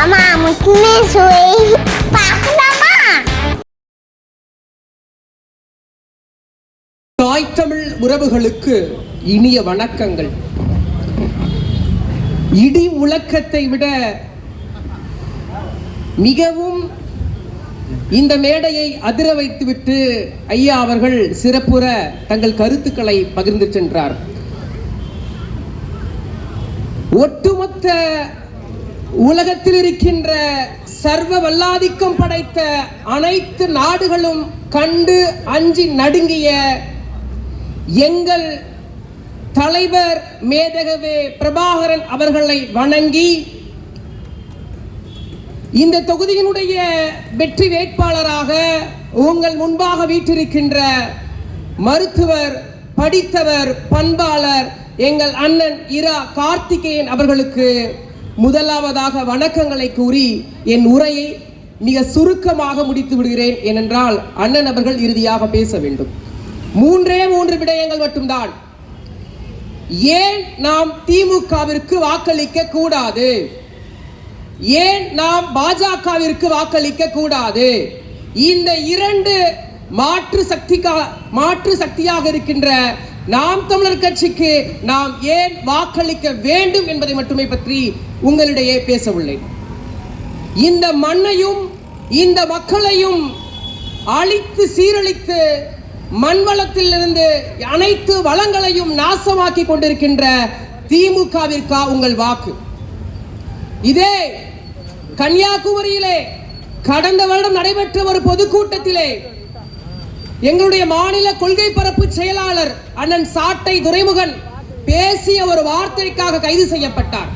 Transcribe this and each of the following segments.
அம்மா முக்கியமே சுவை பார்க்கலாமா தாய் உறவுகளுக்கு இனிய வணக்கங்கள். இடி உலக்கத்தை விட மிகவும் இந்த மேடையை அதிர வைத்துவிட்டு ஐயா அவர்கள் சிறப்புற தங்கள் கருத்துக்களை பகிர்ந்து சென்றார். ஒட்டுமொத்த உலகத்தில் இருக்கின்ற சர்வ வல்லாதிக்கம் படைத்த அனைத்து நாடுகளும் கண்டு அஞ்சி நடுங்கிய எங்கள் தலைவர் மேதகவே பிரபாகரன் அவர்களை வணங்கி இந்த தொகுதியினுடைய வெற்றி வேட்பாளராக உங்கள் முன்பாக வீற்றிருக்கின்ற மருத்துவர் படித்தவர் பண்பாளர் எங்கள் அண்ணன் இரா கார்த்திகேயன் அவர்களுக்கு முதலாவதாக வணக்கங்களை கூறி என் உரையை மிக சுருக்கமாக முடித்து விடுகிறேன் ஏனென்றால் அண்ணன் அவர்கள் இறுதியாக பேச வேண்டும். மூன்றே மூன்று விடயங்கள் மட்டும்தான். ஏன் நாம் திமுகவிற்கு வாக்களிக்க கூடாது? ஏன் நாம் பாஜகவிற்கு வாக்களிக்க கூடாது? இந்த இரண்டு மாற்று சக்திக்கா மாற்று சக்தியாக இருக்கின்ற நாம் தமிழர் கட்சிக்கு நாம் ஏன் வாக்களிக்க வேண்டும் என்பதை மட்டுமே பற்றி உங்களிடையே பேச உள்ளேன் இந்த மண்ணையும் இந்த மக்களையும் அழித்து சீரழித்து மண் வளத்திலிருந்து அனைத்து வளங்களையும் நாசமாக்கி கொண்டிருக்கின்ற திமுகவிற்கா உங்கள் வாக்கு? இதே கன்னியாகுமரியிலே கடந்த வருடம் நடைபெற்ற ஒரு பொதுக்கூட்டத்திலே எங்களுடைய மாநில கொள்கை பரப்பு செயலாளர் அண்ணன் சாட்டை துரைமுகன் பேசிய ஒரு வார்த்தைக்காக கைது செய்யப்பட்டார்.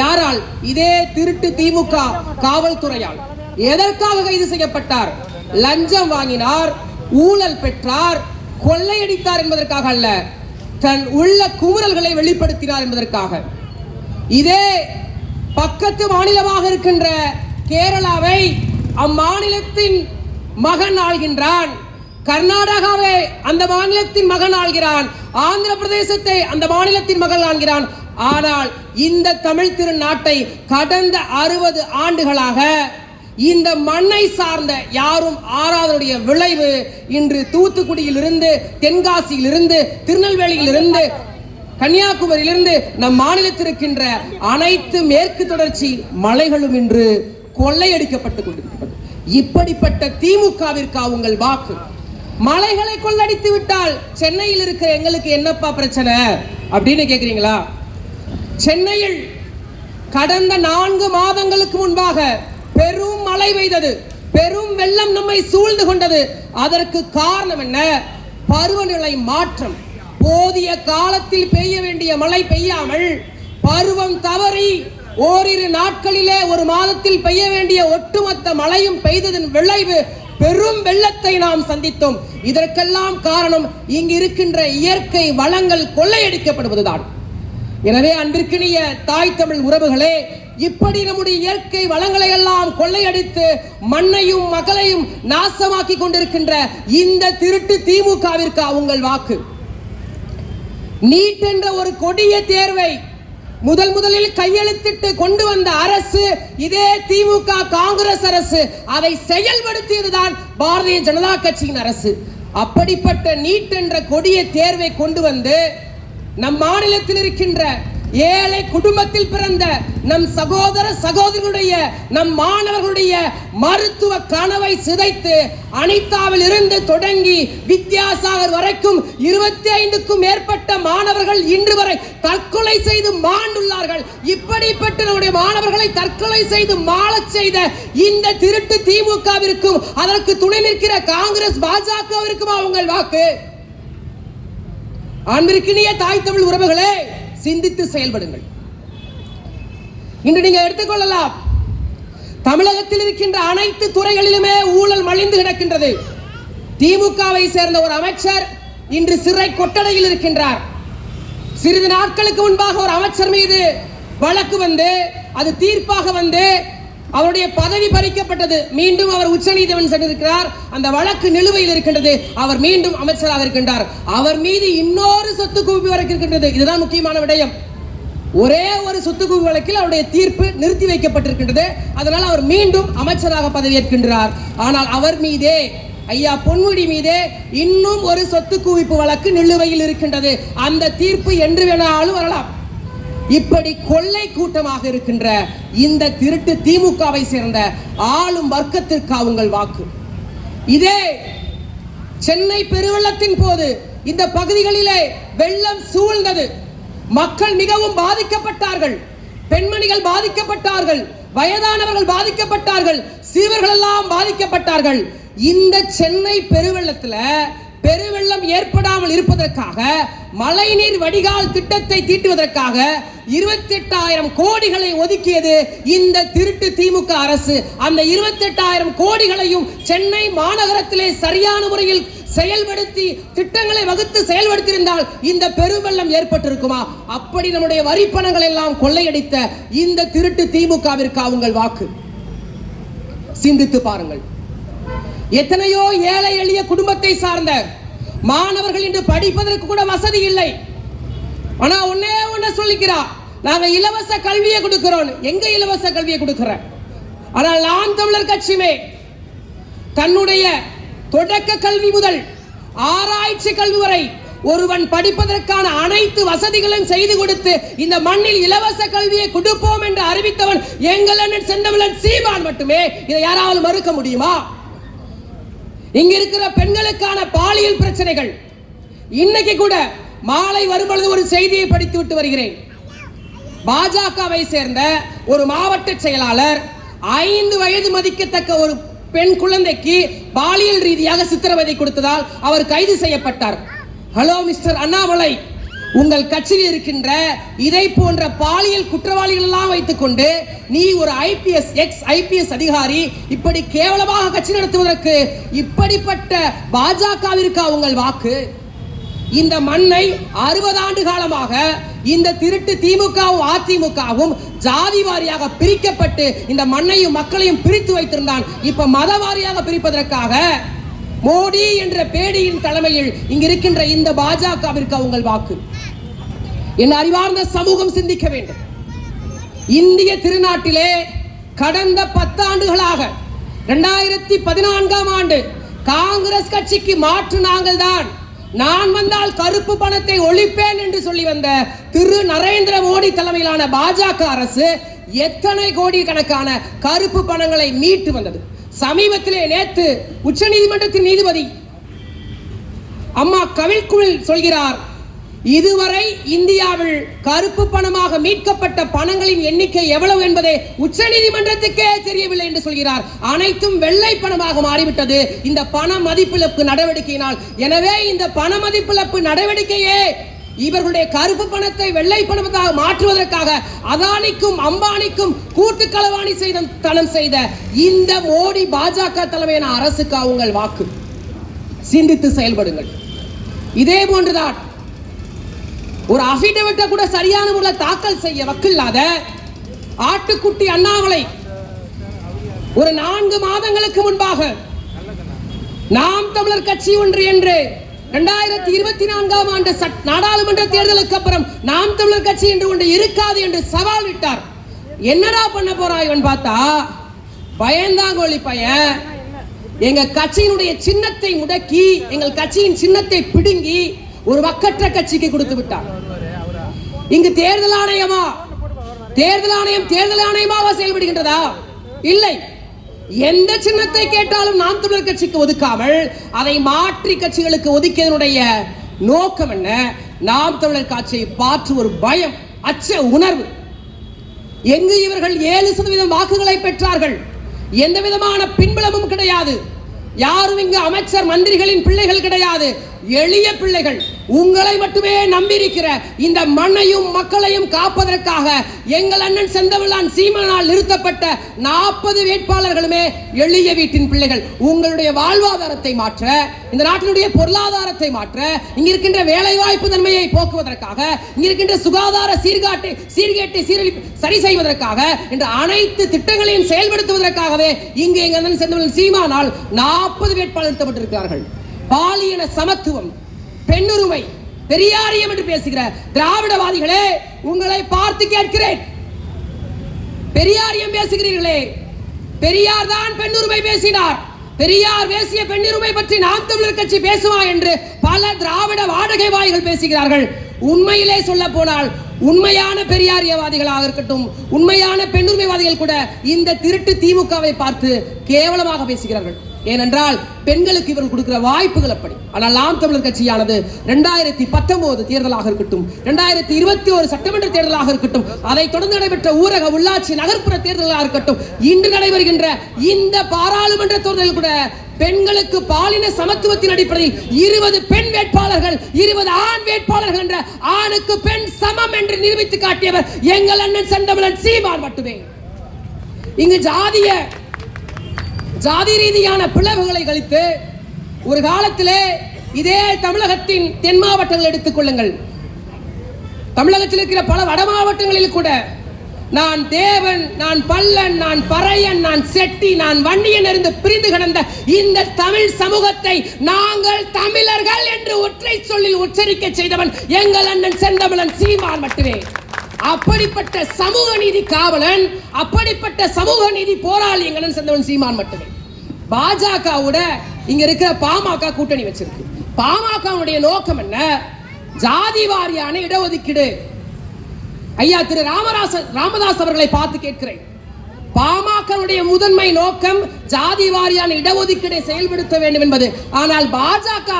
யாரால்? இதே திருட்டு திமுக காவல்துறையால். எதற்காக கைது செய்யப்பட்டார்? லஞ்சம் வாங்கினார் ஊழல் பெற்றார் கொள்ளையடித்தார் என்பதற்காக அல்ல தன் உள்ள குமுறல்களை வெளிப்படுத்தினார் என்பதற்காக. இதே பக்கத்து மாநிலமாக இருக்கின்ற கேரளாவை அம்மாநிலத்தின் மகன் ஆள்கின்றான். கர்நாடகாவை அந்த மாநிலத்தின் மகன் ஆள்கிறான். ஆந்திர பிரதேசத்தை அந்த மாநிலத்தின் மகன் ஆள்கிறான். ஆனால் இந்த தமிழ் திருநாட்டை கடந்த அறுபது ஆண்டுகளாக இந்த மண்ணை சார்ந்த யாரும் ஆறாதனுடைய விளைவு இன்று தூத்துக்குடியிலிருந்து தென்காசியிலிருந்து திருநெல்வேலியிலிருந்து கன்னியாகுமரியிலிருந்து நம் மாநிலத்திற்கின்ற அனைத்து மேற்கு தொடர்ச்சி மலைகளும் இன்று கொள்ளையடிக்கப்பட்டுக் கொண்டிருக்கிறது இப்படிப்பட்ட திமுகவிற்கா உங்கள் வாக்கு. மலைகளை கொள்ளடித்து விட்டால் சென்னையில் இருக்கிற எங்களுக்கு என்னப்பா பிரச்சனை? அப்படின்னு கேக்குறீங்களா? சென்னையில் கடந்த நான்கு மாதங்களுக்கு முன்பாக பெரும் மழை பெய்தது. பெரும் வெள்ளம் நம்மை சூழ்ந்து கொண்டது. அதற்கு காரணம் என்ன? பருவநிலை மாற்றம். போதிய காலத்தில் பெய்ய வேண்டிய மழை பெய்யாமல் பருவம் தவறி ஓரிரு நாட்களிலே ஒரு மாதத்தில் பெய்ய வேண்டிய ஒட்டுமொத்த மழையும் பெய்ததன் விளைவு பெரும் வெள்ளத்தை நாம் சந்தித்தோம். இதற்கெல்லாம் காரணம் இங்கு இருக்கின்ற இயற்கை வளங்கள் கொள்ளையடிக்கப்படுவதுதான். எனவே அன்பிற்கினிய தாய் தமிழ் உறவுகளே இப்படி நம்முடைய இயற்கை வளங்களை எல்லாம் கொள்ளையடித்து மண்ணையும் மகளையும் நாசமாக்கி கொண்டிருக்கின்ற இந்த திருட்டு திமுகவிற்கு உங்கள் வாக்கு. நீட் என்ற ஒரு கொடிய தேர்வை முதல் முதலில் கையெழுத்திட்டு கொண்டு வந்த அரசு இதே திமுக காங்கிரஸ் அரசு அதை செயல்படுத்தியதுதான் பாரதிய ஜனதா கட்சியின் அரசு. அப்படிப்பட்ட நீட் என்ற கொடிய தேர்வை கொண்டு வந்து நம் மாநிலத்தில் இருக்கின்ற ஏழை குடும்பத்தில் பிறந்த நம் சகோதர சகோதரிகளுடைய நம் மாணவர்களுடைய மருத்துவ கனவை சிதைத்து அனிதாவில் இருந்து தொடங்கி வித்யாசாகர் வரைக்கும் இருபத்தி ஐந்துக்கும் மேற்பட்ட மாணவர்கள் இன்று வரை தற்கொலை செய்து மாண்டுள்ளார்கள். இப்படிப்பட்ட நம்முடைய மாணவர்களை தற்கொலை செய்து மாளச் செய்த இந்த திருட்டு திமுகவிற்கும் அதற்கு துணை நிற்கிற காங்கிரஸ் பாஜகவிற்குமா உங்கள் வாக்கு? அன்பிற்கினிய தாய் தமிழ் உறவுகளே சிந்தித்து செயல்படுங்கள். இன்று நீங்க எடுத்துக்கொள்ளலாம். தமிழகத்தில் இருக்கின்ற அனைத்து துறைகளிலுமே ஊழல் மலிந்து கிடக்கின்றது. திமுகவை சேர்ந்த ஒரு அமைச்சர் இன்று சிறை கொட்டடையில் இருக்கின்றார். சிறிது நாட்களுக்கு முன்பாக ஒரு அமைச்சர் மீது வழக்கு வந்து அது தீர்ப்பாக வந்து அவருடைய பதவி பறிக்கப்பட்டது. மீண்டும் அவர் உச்சநீதிமன்றம் சென்றிருக்கிறார். அந்த வழக்கு நிலுவையில் இருக்கின்றது. அவர் மீண்டும் அமைச்சராக இருக்கின்றார். அவர் மீது இன்னொரு சொத்து குவிப்பு வழக்கு இருக்கின்றது. இதுதான் முக்கியமான விடயம். ஒரே ஒரு சொத்து குவிப்பு வழக்கில் அவருடைய தீர்ப்பு நிறுத்தி வைக்கப்பட்டிருக்கின்றது. அதனால் அவர் மீண்டும் அமைச்சராக பதவியேற்கின்றார். ஆனால் அவர் மீதே ஐயா பொன்முடி மீதே இன்னும் ஒரு சொத்து குவிப்பு வழக்கு நிலுவையில் இருக்கின்றது. அந்த தீர்ப்பு என்று வேணாலும் வரலாம். இப்படி கொள்ளை கூட்டமாக இருக்கின்ற இந்த திருட்டு திமுகவை சேர்ந்த ஆளும் வர்க்கத்திற்கு உங்கள் வாக்கு. இதே சென்னை பெருவெள்ளத்தின் போது இந்த பகுதிகளிலே வெள்ளம் சூழ்ந்தது. மக்கள் மிகவும் பாதிக்கப்பட்டார்கள். பெண்மணிகள் பாதிக்கப்பட்டார்கள். வயதானவர்கள் பாதிக்கப்பட்டார்கள். சிறுவர்கள் எல்லாம் பாதிக்கப்பட்டார்கள். இந்த சென்னை பெருவெள்ளத்துல பெருவெள்ளம் ஏற்படாமல் இருப்பதற்காக மழைநீர் வடிகால் திட்டத்தை தீட்டுவதற்காக இருபத்தி எட்டாயிரம் கோடிகளை ஒதுக்கியது இந்த திருட்டு திமுக அரசு. அந்த இருபத்தி எட்டாயிரம் கோடிகளையும் சென்னை மாநகரத்திலே சரியான முறையில் செயல்படுத்தி திட்டங்களை வகுத்து செயல்படுத்தியிருந்தால் இந்த பெருவெள்ளம் ஏற்பட்டிருக்குமா? அப்படி நம்முடைய வரிப்பணங்கள் எல்லாம் கொள்ளையடித்த இந்த திருட்டு திமுகவிற்கு உங்கள் வாக்கு. சிந்தித்து பாருங்கள். எத்தனையோ ஏழை எளிய குடும்பத்தை சார்ந்த மாணவர்கள் இன்று படிப்பதற்கு கூட வசதி இல்லை. ஆனா ஒன்னே ஒன்ன சொல்லிக்கிறா நாங்க இலவச கல்வியை கொடுக்கிறோம். எங்க இலவச கல்வியை கொடுக்கிறோம் ஆனால் நாம் தமிழர் கட்சியுமே தன்னுடைய தொடக்க கல்வி முதல் ஆராய்ச்சி கல்வி வரை ஒருவன் படிப்பதற்கான அனைத்து வசதிகளும் செய்து கொடுத்து இந்த மண்ணில் இலவச கல்வியை கொடுப்போம் என்று அறிவித்தவன் எங்கள் செந்தமிழன் சீமான் மட்டுமே. இதை யாராவது மறுக்க முடியுமா? இங்க இருக்கிற பெண்களுக்கான பாலியல் பிரச்சனைகள். இன்னைக்கு கூட மாலை வரும்பொழுது ஒரு செய்தியை படித்து விட்டு வருகிறேன். பாஜகவை சேர்ந்த ஒரு மாவட்ட செயலாளர் ஐந்து வயது மதிக்கத்தக்க ஒரு பெண் குழந்தைக்கு பாலியல் ரீதியாக சித்திரவதை கொடுத்ததால் அவர் கைது செய்யப்பட்டார். Hello mister Annamalai. உங்கள் கட்சியில் இருக்கின்ற இதை போன்ற பாலியல் குற்றவாளிகள் எல்லாம் வைத்துக்கொண்டு நீ ஒரு ஐபிஎஸ் எக்ஸ் ஐபிஎஸ் அதிகாரி இப்படி கேவலமாக கட்சி நடத்துவதற்கு இப்படிப்பட்ட பாஜகவிற்கா உங்கள் வாக்கு? இந்த மண்ணை அறுபது ஆண்டு காலமாக இந்த திருட்டு திமுகவும் அதிமுகவும் ஜாதி வாரியாக பிரிக்கப்பட்டு இந்த மண்ணையும் மக்களையும் பிரித்து வைத்திருந்தான். இப்ப மத வாரியாக பிரிப்பதற்காக மோடி என்ற பேடியின் தலைமையில் இங்க இருக்கின்ற இந்த பாஜகவிற்கு உங்கள் வாக்கு. என் அறிவார்ந்த சமூகம் சிந்திக்க வேண்டும். இந்திய திருநாட்டிலே கடந்த பத்தாண்டுகளாக இரண்டாயிரத்தி பதினான்காம் ஆண்டு காங்கிரஸ் கட்சிக்கு மாற்று நாங்கள் தான் நான் வந்தால் கருப்பு பணத்தை ஒழிப்பேன் என்று சொல்லி வந்த திரு நரேந்திர மோடி தலைமையிலான பாஜக அரசு எத்தனை கோடி கணக்கான கருப்பு பணங்களை மீட்டு வந்தது. சமீபத்திலே நேற்று உச்ச நீதிமன்றத்தின் நீதிபதி அம்மா கவிழ்குழல் சொல்கிறார் இதுவரை இந்தியாவில் கருப்பு பணமாக மீட்கப்பட்ட பணங்களின் எண்ணிக்கை எவ்வளவு என்பதை உச்ச நீதிமன்றத்துக்கே தெரியவில்லை என்று சொல்கிறார். அனைத்தும் வெள்ளை பணமாக மாறிவிட்டது. இந்த பண மதிப்பிழப்பு நடவடிக்கையினால். எனவே இந்த பண மதிப்பிழப்பு நடவடிக்கையே இவர்களுடைய கருப்பு பணத்தை வெள்ளை பணமாக மாற்றுவதற்காக அதானிக்கும் அம்பானிக்கும் கூட்டு களவாணி செய்த தனம் செய்த இந்த மோடி பாஜக தலைமையான அரசுக்கு உங்கள் வாக்கு. சிந்தித்து செயல்படுங்கள். இதே போன்றுதான் ஒரு அபிடவிட்ட கூட சரியான முறையில் தாக்கல் செய்ய வக்கில்லாத ஆட்டுக்குட்டி அண்ணாமலை ஒரு நான்கு மாதங்களுக்கு முன்பாக நாம் தமிழர் கட்சி ஒன்று என்று இரண்டாயிரத்தி இருபத்தி நான்காம் ஆண்டு நாடாளுமன்ற தேர்தலுக்கு அப்புறம் நாம் தமிழர் கட்சி என்று ஒன்று இருக்காது என்று சவால் விட்டார். என்னடா பண்ண போறான் இவன் பார்த்தா? பயந்தாங்கோழி பையன். எங்க கட்சியினுடைய சின்னத்தை முடக்கி எங்கள் கட்சியின் சின்னத்தை பிடுங்கி ஒரு வக்கற்ற கட்சிக்கு கொடுத்து விட்டார் இங்கு தேர்தல் ஆணையமா? தேர்தல் ஆணையம் தேர்தல் ஆணையமாக செயல்படுகின்றதா? இல்லை. எந்த சின்னத்தை கேட்டாலும் நாம் தமிழர் கட்சிக்கு ஒதுக்காமல் அதை மாற்றி கட்சிகளுக்கு ஒதுக்கியதனுடைய நோக்கம் என்ன? நாம் தமிழர் காட்சியை பார்த்து ஒரு பயம் அச்ச உணர்வு. எங்கு இவர்கள் ஏழு சதவீதம் வாக்குகளை பெற்றார்கள்? எந்த விதமான பின்புலமும் கிடையாது. யாரும் இங்கு அமைச்சர் மந்திரிகளின் பிள்ளைகள் கிடையாது. எளிய பிள்ளைகள். உங்களை மட்டுமே நம்பியிருக்கிற இந்த மண்ணையும் மக்களையும் காப்பதற்காக எங்கள் அண்ணன் செந்தமிழான் சீமனால் நிறுத்தப்பட்ட நாற்பது வேட்பாளர்களுமே எளிய வீட்டின் பிள்ளைகள். உங்களுடைய வாழ்வாதாரத்தை மாற்ற இந்த நாட்டினுடைய பொருளாதாரத்தை மாற்ற இங்க இருக்கின்ற வேலை வாய்ப்பு தன்மையை போக்குவதற்காக இங்க இருக்கின்ற சுகாதார சீர்காட்டை சீர்கேட்டை சீரழி சரி செய்வதற்காக என்ற அனைத்து திட்டங்களையும் செயல்படுத்துவதற்காகவே இங்கு எங்க அண்ணன் செந்தமிழன் சீமானால் நாற்பது வேட்பாளர் நிறுத்தப்பட்டிருக்கிறார்கள் பாலியன சமத்துவம் பெண்ணுரிமை பெரியாரியம் என்று பேசுகிற திராவிடவாதிகளே உங்களை பார்த்து கேட்கிறேன். பெரியாரியம் பேசுகிறீர்களே பெரியார் தான் பெண்ணுரிமை பேசினார். பெரியார் பேசிய பெண்ணுரிமை பற்றி நாம் தமிழர் கட்சி பேசுமா என்று பல திராவிட வாடகை வாய்கள் பேசுகிறார்கள். உண்மையிலே சொல்ல போனால் உண்மையான பெரியாரியவாதிகளாக இருக்கட்டும் உண்மையான பெண்ணுரிமைவாதிகள் கூட இந்த திருட்டு திமுகவை பார்த்து கேவலமாக பேசுகிறார்கள். ஏனென்றால் பெண்களுக்கு இவர்கள் கொடுக்கிற வாய்ப்புகள் அப்படி. ஆனால் நாம் தமிழர் கட்சியானது ரெண்டாயிரத்தி பத்தொன்பது தேர்தலாக இருக்கட்டும் ரெண்டாயிரத்தி இருபத்தி ஒரு சட்டமன்ற தேர்தலாக இருக்கட்டும் அதை தொடர்ந்து நடைபெற்ற ஊரக உள்ளாட்சி நகர்ப்புற தேர்தலாக இருக்கட்டும் இன்று நடைபெறுகின்ற இந்த பாராளுமன்ற தேர்தலில் கூட பெண்களுக்கு பாலின சமத்துவத்தின் அடிப்படையில் இருபது பெண் வேட்பாளர்கள் இருபது ஆண் வேட்பாளர்கள் என்ற ஆணுக்கு பெண் சமம் என்று நிரூபித்து காட்டியவர் எங்கள் அண்ணன் செந்தமிழன் சீமான் மட்டுமே. இங்கு ஜாதிய ஜாதி ரீதியான பிளவுகளை கழித்து ஒரு காலத்திலே இதே தமிழகத்தின் தென் மாவட்டங்கள் எடுத்துக் கொள்ளுங்கள். தமிழகத்தில் இருக்கிற பல வட மாவட்டங்களில் கூட நான் தேவன் நான் பல்லன் நான் பறையன் நான் செட்டி நான் வன்னியன் இருந்து பிரிந்து கிடந்த இந்த தமிழ் சமூகத்தை நாங்கள் தமிழர்கள் என்று ஒற்றை சொல்லில் உச்சரிக்க செய்தவன் எங்கள் அண்ணன் செந்தமிழன் சீமான் மட்டுமே. அப்படிப்பட்ட சமூக நீதி காவலன் அப்படிப்பட்ட சமூக நீதி போராளி எங்கள் செந்தவன் சீமான் மட்டுமே. பாஜகவோட இங்க இருக்கிற பாமக கூட்டணி வச்சிருக்கு. பாமகவுடைய நோக்கம் என்ன? ஜாதி வாரியான இடஒதுக்கீடு. ஐயா திரு ராமராச ராமதாஸ் அவர்களை பார்த்து கேட்கிறேன். பாமகவுடைய முதன்மை நோக்கம் ஜாதி வாரியான இடஒதுக்கீடை செயல்படுத்த வேண்டும் என்பது. ஆனால் பாஜக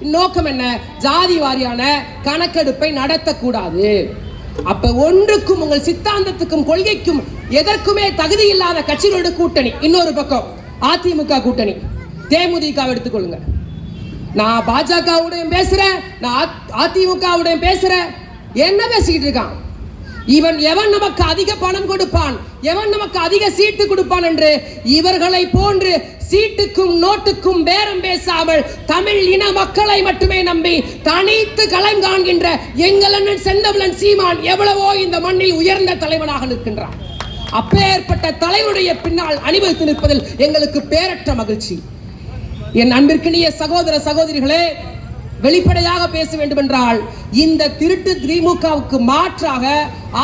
நோக்கம் என்ன? ஜாதி வாரியான கணக்கெடுப்பை நடத்தக்கூடாது. அப்ப ஒன்றுக்கும் உங்கள் சித்தாந்தத்துக்கும் கொள்கைக்கும் எதற்குமே தகுதி இல்லாத கட்சிகளோட கூட்டணி இன்னொரு பக்கம் அதிமுக கூட்டணி. தேமுதிக எடுத்துக்கொள்ளுங்க. நான் பாஜகவுடையும் பேசுறேன் நான் அதிமுகவுடையும் பேசுறேன். என்ன பேசிக்கிட்டு இருக்கான்? இவன் எவன் நமக்கு அதிக பணம் கொடுப்பான்? எவன் நமக்கு அதிக சீட்டு கொடுப்பான் என்று? இவர்களை போன்று சீட்டுக்கும் நோட்டுக்கும் பேரம் பேசாமல் தமிழ் இன மக்களை மட்டுமே நம்பி தனித்து களம் காண்கின்ற எங்கள் அண்ணன் செந்தமிழன் சீமான் எவ்வளவோ இந்த மண்ணில் உயர்ந்த தலைவனாக நிற்கின்றான். அப்பேற்பட்ட தலைவருடைய பின்னால் அணிவகுத்து நிற்பதில் எங்களுக்கு பேரற்ற மகிழ்ச்சி. என் அன்பிற்கினிய சகோதர சகோதரிகளே வெளிப்படையாக பேச வேண்டும் என்றால் இந்த திருட்டு திமுகவுக்கு மாற்றாக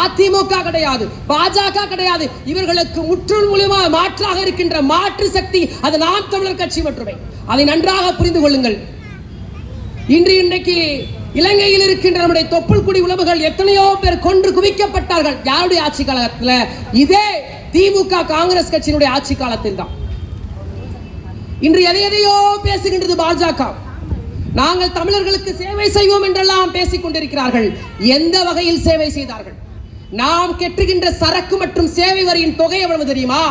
அதிமுக கிடையாது பாஜக கிடையாது. இவர்களுக்கு முற்றுள் முழுமாக மாற்றாக இருக்கின்ற மாற்று சக்தி அது நாம் தமிழர் கட்சி மட்டுமே. அதை நன்றாக புரிந்து கொள்ளுங்கள். இன்று இன்றைக்கு இலங்கையில் இருக்கின்ற நம்முடைய தொப்புள் குடி எத்தனையோ பேர் கொன்று குவிக்கப்பட்டார்கள். யாருடைய ஆட்சி காலத்துல? இதே திமுக காங்கிரஸ் கட்சியினுடைய ஆட்சி காலத்தில் தான் இன்று எதை எதையோ பேசுகின்றது பாஜக. நாங்கள் தமிழர்களுக்கு சேவை செய்வோம் என்றெல்லாம் பேசிக் கொண்டிருக்கிறார்கள். எந்த வகையில் சேவை செய்தார்கள்? நாம் கெட்டுகின்ற சரக்கு மற்றும் சேவை வரியின் தொகை எவ்வளவு தெரியுமா?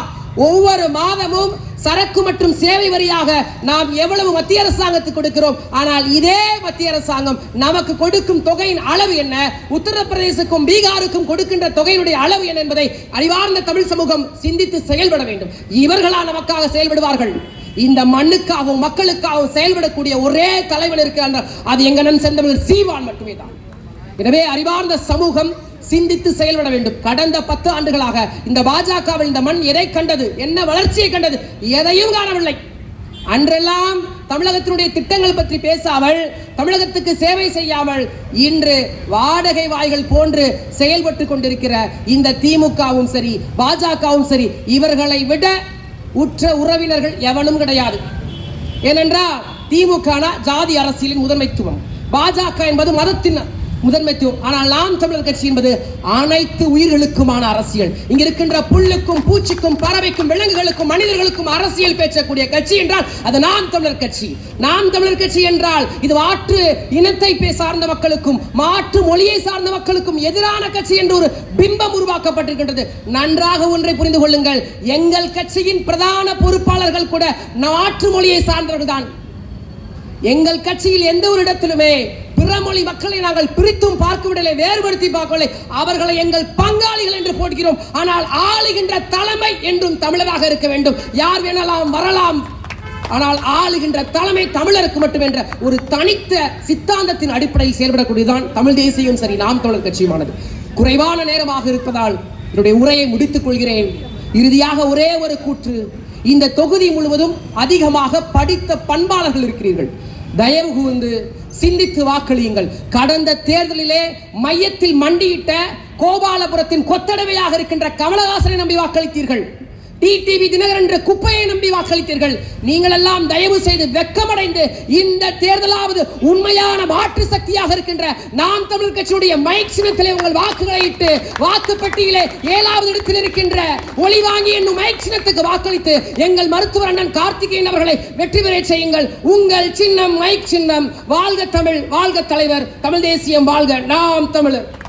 ஒவ்வொரு மாதமும் சரக்கு மற்றும் சேவை வரியாக நாம் எவ்வளவு மத்திய அரசாங்கத்துக்கு கொடுக்கிறோம்? ஆனால் இதே மத்திய அரசாங்கம் நமக்கு கொடுக்கும் தொகையின் அளவு என்ன? உத்தரப்பிரதேசக்கும் பீகாருக்கும் கொடுக்கின்ற தொகையினுடைய அளவு என்ன என்பதை அறிவார்ந்த தமிழ் சமூகம் சிந்தித்து செயல்பட வேண்டும். இவர்களா நமக்காக செயல்படுவார்கள்? இந்த மண்ணுக்காகவும் மக்களுக்காகவும் செயல்படக்கூடிய ஒரே தலைவர் இருக்கிறார் அது எங்கனன் செந்தமிழர் சீவான் மட்டுமே தான். எனவே அறிவார்ந்த சமூகம் சிந்தித்து செயல்பட வேண்டும். கடந்த பத்து ஆண்டுகளாக இந்த பாஜகவில் இந்த மண் எதை கண்டது என்ன வளர்ச்சியை கண்டது எதையும் காணவில்லை. அன்றெல்லாம் தமிழகத்தினுடைய திட்டங்கள் பற்றி பேசாமல் தமிழகத்துக்கு சேவை செய்யாமல் இன்று வாடகை வாய்கள் போன்று செயல்பட்டு கொண்டிருக்கிற இந்த திமுகவும் சரி பாஜகவும் சரி இவர்களை விட உற்ற உறவினர்கள் எவனும் கிடையாது. ஏனென்றால் திமுக ஜாதி அரசியலின் முதன்மைத்துவம். பாஜக என்பது மதத்தின் முதன்மைத்துவம் ஆனால் நாம் தமிழர் கட்சி என்பது அனைத்து உயிர்களுக்குமான அரசியல். இங்க இருக்கின்ற புல்லுக்கும் பூச்சிக்கும் பறவைக்கும் விலங்குகளுக்கும் மனிதர்களுக்கும் அரசியல் பேசக்கூடிய கட்சி என்றால் அது நாம் தமிழர் கட்சி. நாம் தமிழர் கட்சி என்றால் இது மாற்று இனத்தை பே- சார்ந்த மக்களுக்கும் மாற்று மொழியை சார்ந்த மக்களுக்கும் எதிரான கட்சி என்று ஒரு பிம்பம் உருவாக்கப்பட்டிருக்கின்றது. நன்றாக ஒன்றை புரிந்து கொள்ளுங்கள். எங்கள் கட்சியின் பிரதான பொறுப்பாளர்கள் கூட மாற்று மொழியை சார்ந்தவர்கள் தான் எங்கள் கட்சியில் எந்த ஒரு இடத்திலுமே பிற மொழி மக்களை நாங்கள் பிரித்தும் பார்க்கவில்லை வேறுபடுத்தி பார்க்கவில்லை அவர்களை எங்கள் பங்காளிகள் என்று போடுகிறோம். ஆனால் ஆளுகின்ற தலைமை என்றும் தமிழராக இருக்க வேண்டும். யார் வேணலாம் வரலாம். ஆனால் ஆளுகின்ற தலைமை தமிழருக்கு மட்டும் என்ற ஒரு தனித்த சித்தாந்தத்தின் அடிப்படையில் செயல்படக்கூடியதான் தமிழ் தேசியம் சரி நாம் தமிழர் கட்சியுமானது. குறைவான நேரமாக இருப்பதால் என்னுடைய உரையை முடித்துக் கொள்கிறேன். இறுதியாக ஒரே ஒரு கூற்று. இந்த தொகுதி முழுவதும் அதிகமாக படித்த பண்பாளர்கள் இருக்கிறீர்கள். தயவு கூர்ந்து சிந்தித்து வாக்களியுங்கள். கடந்த தேர்தலிலே மையத்தில் மண்டியிட்ட கோபாலபுரத்தின் கொத்தடவையாக இருக்கின்ற கமலஹாசனை நம்பி வாக்களித்தீர்கள். டிடிவி தினகரன் என்ற குப்பையை நம்பி வாக்களித்தீர்கள். நீங்கள் எல்லாம் தயவு செய்து வெக்கமடைந்து இந்த தேர்தலாவது உண்மையான மாற்று சக்தியாக இருக்கின்ற நாம் தமிழர் கட்சியுடைய மைக் சின்னத்திலே உங்கள் வாக்குகளை இட்டு வாக்கு பெட்டியிலே ஏழாவது இடத்தில் இருக்கின்ற ஒளி வாங்கி என்னும் மைக் சின்னத்துக்கு வாக்களித்து எங்கள் மருத்துவர் அண்ணன் கார்த்திகேயன் அவர்களை வெற்றி பெற செய்யுங்கள். உங்கள் சின்னம் மைக் சின்னம். வாழ்க தமிழ் வாழ்க தலைவர். தமிழ் தேசியம் வாழ்க நாம் தமிழர்.